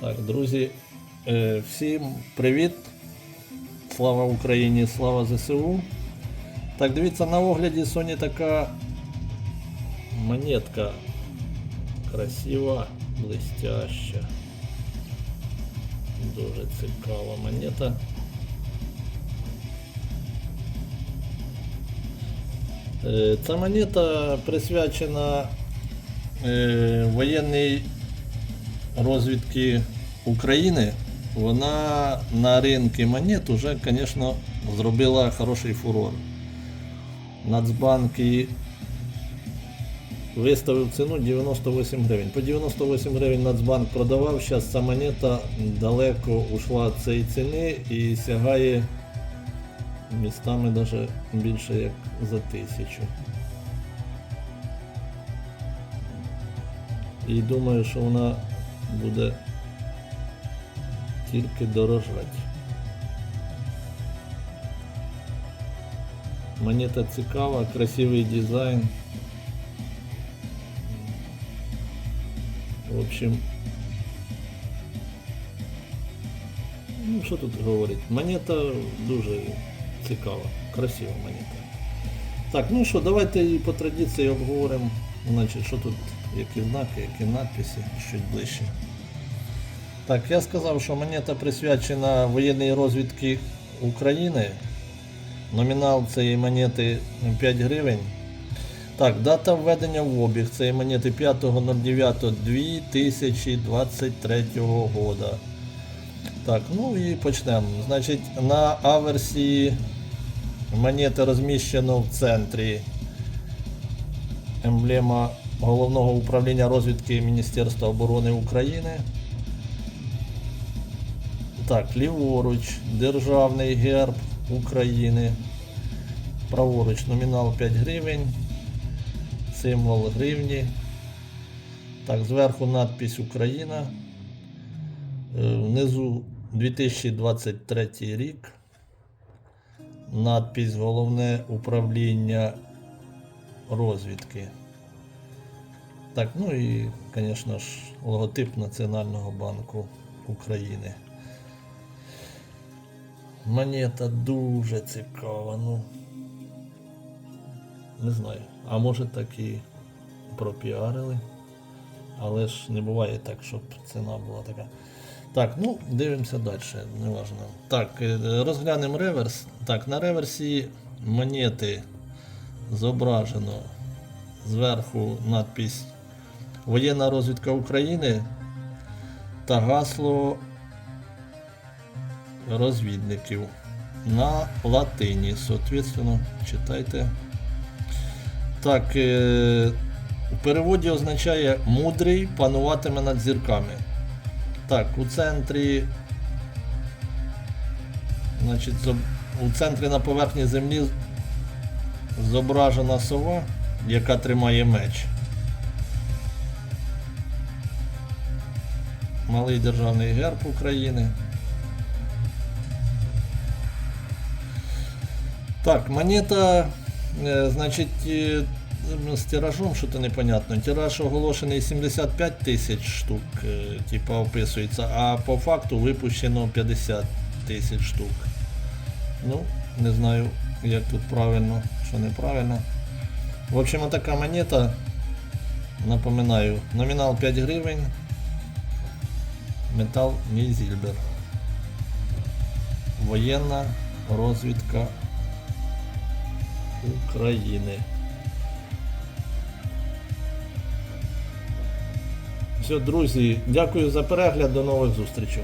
Так, друзі, е, всім привіт! Слава Україні, слава ЗСУ. Так, дивіться, на огляді Sony така монетка красива, блестяща. Дуже цікава монета. Е, Ця монета присвячена е, воєнній розвідки України. Вона на ринку монет вже, звісно, зробила хороший фурор. Нацбанк її виставив ціну 98 гривень. По 98 гривень Нацбанк продавав, зараз ця монета далеко ушла від цієї ціни і сягає містами навіть більше як за тисячу. І думаю, що вона буде тільки дорожати. Монета цікава, красивий дизайн. В общем, ну що тут говорити? Монета дуже цікава, красива монета. Так, ну що, давайте і по традиції обговоримо. Значить, що тут, які знаки, які надписи, щось ближче. Так, я сказав, що монета присвячена воєнній розвідці України. Номінал цієї монети 5 гривень. Так, дата введення в обіг цієї монети 5.09.2023 года. Так, ну і почнемо. Значить, на аверсії монети розміщено в центрі емблема Головного управління розвідки Міністерства оборони України. Так, ліворуч, державний герб України. Праворуч номінал 5 гривень. Символ гривні. Так, зверху надпись Україна. Е, Внизу 2023 рік. Надпись Головне управління розвідки. Так, ну і, звісно ж, логотип Національного банку України. Монета дуже цікава, ну. Не знаю. А може так і пропіарили. Але ж не буває так, щоб ціна була така. Так, ну, дивимося далі, неважно. Так, е, розглянемо реверс. Так, на реверсі монети зображено зверху надпись Воєнна розвідка України та гасло розвідників на латині. Соответственно, читайте. Так, е, у переводі означає мудрий пануватиме над зірками. Так, у центрі. Значить, у центрі на поверхні землі зображена сова, яка тримає меч. Малий державний герб України. Так, монета, е, значить, е, ну, з тиражом що-то непонятно. Тираж оголошений 75 тисяч штук, е, типа описується, а по факту випущено 50 тисяч штук. Ну, не знаю, як тут правильно, що неправильно. В общем, така монета. Напоминаю, номінал 5 гривень. Метал Мізільбер. Воєнна розвідка України. Все, друзі, дякую за перегляд, до нових зустрічей.